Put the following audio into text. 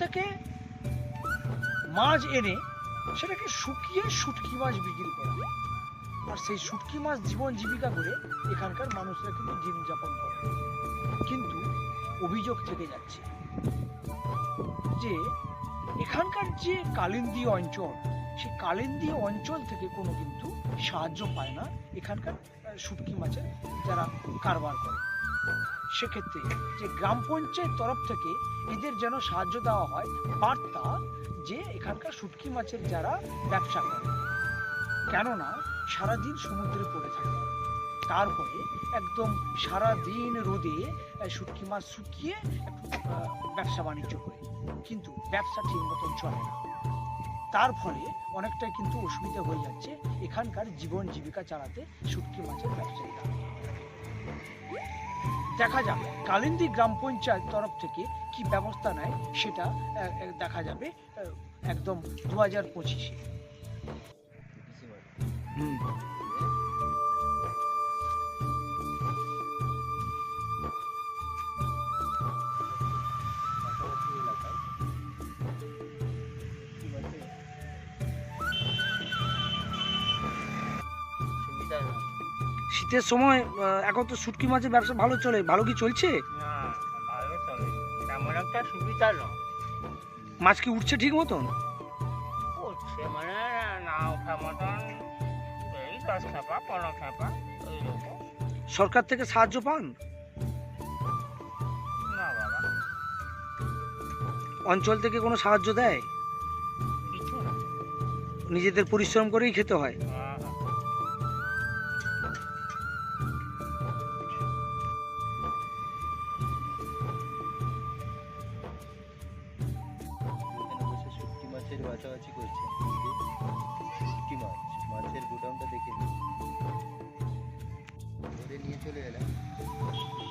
থেকে মাছ এনে সেটাকে শুকিয়ে শুটকি মাছ বিক্রি করা আর সেই শুটকি মাছ জীবন জীবিকা করে এখানকার মানুষরা কিন্তু জীবন যাপন করে। কিন্তু অভিযোগ থেকে যাচ্ছে যে এখানকার যে কালিন্দী অঞ্চল, সেই কালিন্দী অঞ্চল থেকে কোনো কিন্তু সাহায্য পায় না এখানকার শুটকি মাছের যারা কারবার করে। সেক্ষেত্রে যে গ্রাম পঞ্চায়েত তরফ থেকে এদের যেন সাহায্য দেওয়া হয়, বার্তা যে এখানকার শুটকি মাছের যারা ব্যবসা করে। কেননা সারাদিন সমুদ্রে পড়ে থাকে। তারপরে একদম সারা দিন রোদে শুটকি মাছ শুকিয়ে ব্যবসা বাণিজ্য করে। কিন্তু ব্যবসা ঠিক মতন চলে না। তার ফলে অনেকটাই কিন্তু অসুবিধা হয়ে যাচ্ছে এখানকার জীবন জীবিকা চালাতে শুটকি মাছের ব্যবসায়ীরা। দেখা যাবে কালিন্দি গ্রাম পঞ্চায়েত তরফ থেকে কি ব্যবস্থা নেয়, সেটা দেখা যাবে একদম দু হাজার পঁচিশে। পাশাপাশি শীতের সময় এখন তো শুটকি মাছের ব্যবসা ভালো চলে। ভালো কি চলছে? মাছ কি উঠছে ঠিক মতন? মানে সরকার থেকে সাহায্য পান? অঞ্চল থেকে কোনো সাহায্য দেয়? নিজেদের পরিশ্রম করেই খেতে হয়। মাছের বাছাবাছি করছে। শুটকি মাছ। মাছের গোডাউনটা দেখে নিয়ে চলে মাছগুলোকে